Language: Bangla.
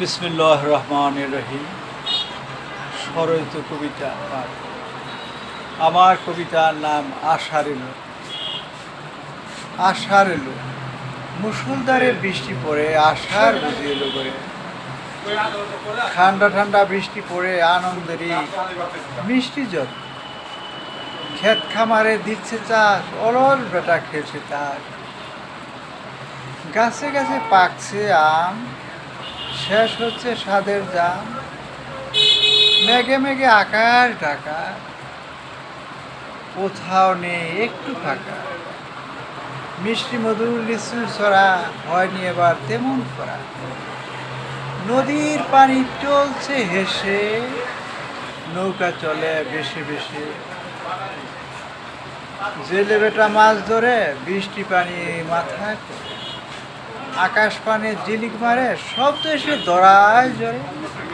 বিসমিল্লাহ রহমান রহিম। স্বরচিত কবিতা পাঠ আমার কবিতার নাম আশার এলো আশার এলো মুসুলধারে বৃষ্টি পড়ে আশার বুঝি এলো করে ঠান্ডা ঠান্ডা বৃষ্টি পড়ে আনন্দেরই মিষ্টি জল। ক্ষেত খামারে দিচ্ছে চাষ অলস বেটা খেলছে তার। গাছে গাছে পাকছে আম শেষ হচ্ছে স্বাদের জাম। মেঘে মেঘে আকাশ ঢাকা। কোথাও নেই একটু ফাঁকা। মিষ্টি মধুর লিচু ছড়া হয়নি এবার তেমন করা। নদীর পানি চলছে হেসে, নৌকা চলে বেশি বেশি জেলে বেটা মাছ ধরে, বৃষ্টি পানি মাথায়। আকাশ পানে জিলিক মারে সব তো এসে দড়ায় জোরে